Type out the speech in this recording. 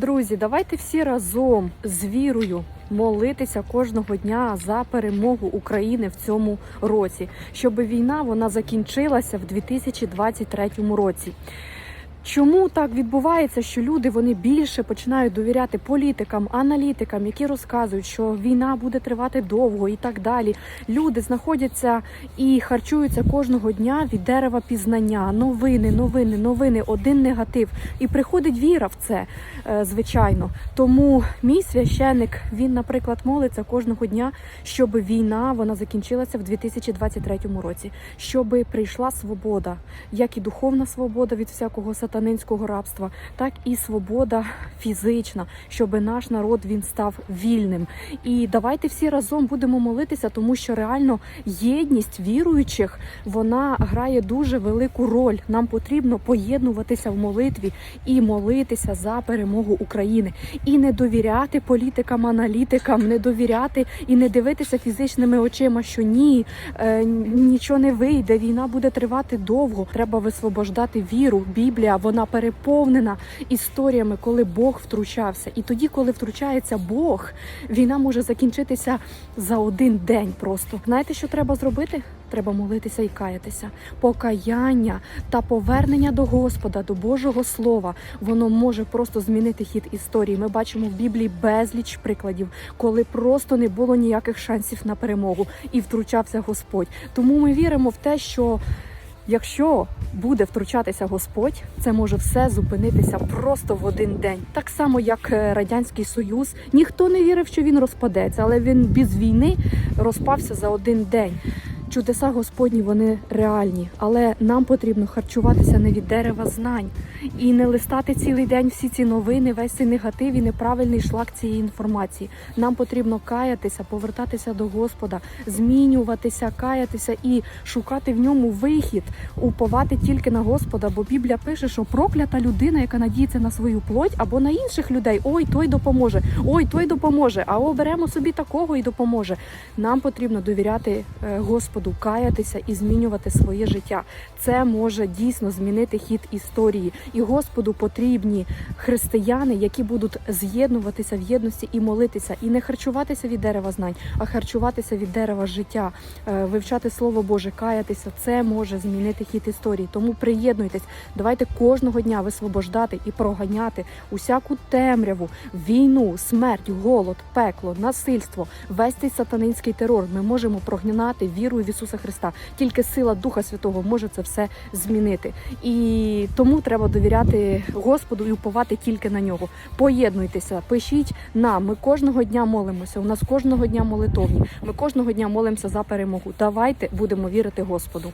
Друзі, давайте всі разом з вірою молитися кожного дня за перемогу України в цьому році, щоб війна вона закінчилася в 2023 році. Чому так відбувається, що люди вони більше починають довіряти політикам, аналітикам, які розказують, що війна буде тривати довго і так далі. Люди знаходяться і харчуються кожного дня від дерева пізнання, новини, новини, новини, один негатив. І приходить віра в це, е, звичайно. Тому мій священник, він, наприклад, молиться кожного дня, щоб війна вона закінчилася в 2023 році, щоб прийшла свобода, як і духовна свобода від всякого сатанинського рабства, так і свобода фізична, щоб наш народ він став вільним. І давайте всі разом будемо молитися, тому що реально єдність віруючих вона грає дуже велику роль. Нам потрібно поєднуватися в молитві і молитися за перемогу України, і не довіряти політикам, аналітикам, не довіряти і не дивитися фізичними очима, що ні, е, нічого не вийде. Війна буде тривати довго. Треба висвобождати віру. Біблія вона переповнена історіями, коли Бог втручався. І тоді, коли втручається Бог, війна може закінчитися за один день. Просто знаєте, що треба зробити? Треба молитися і каятися. Покаяння та повернення до Господа, до Божого Слова, воно може просто змінити хід історії. Ми бачимо в Біблії безліч прикладів, коли просто не було ніяких шансів на перемогу і втручався Господь. Тому ми віримо в те, що Якщо буде втручатися Господь, це може все зупинитися просто в один день. Так само, як е, радянський союз, ніхто не вірив, що він розпадеться, але він без війни розпався за один день. Чудеса Господні вони реальні, але нам потрібно харчуватися не від дерева знань і не листати цілий день всі ці новини, весь цей негатив і неправильний шлак цієї інформації. Нам потрібно каятися, повертатися до Господа, змінюватися, каятися і шукати в ньому вихід, уповати тільки на Господа. Бо Біблія пише, що проклята людина, яка надіється на свою плоть або на інших людей. Ой, той допоможе, ой, той допоможе. А оберемо собі такого і допоможе. Нам потрібно довіряти е, Господу, каятися і змінювати своє життя. Це може дійсно змінити хід історії. І Господу потрібні християни, які будуть з'єднуватися в єдності і молитися, і не харчуватися від дерева знань, а харчуватися від дерева життя, е, вивчати слово Боже, каятися. Це може змінити хід історії. Тому приєднуйтесь. Давайте кожного дня висвобождати і проганяти усяку темряву, війну, смерть, голод, пекло, насильство, весь цей сатанинський терор. Ми можемо прогнати вірою в Ісуса Христа. Тільки сила Духа Святого може це все змінити. І тому треба довіряти Господу і уповати тільки на нього. Поєднуйтеся, пишіть нам. Ми кожного дня молимося. У нас кожного дня молитовні. Ми кожного дня молимося за перемогу. Давайте будемо вірити Господу.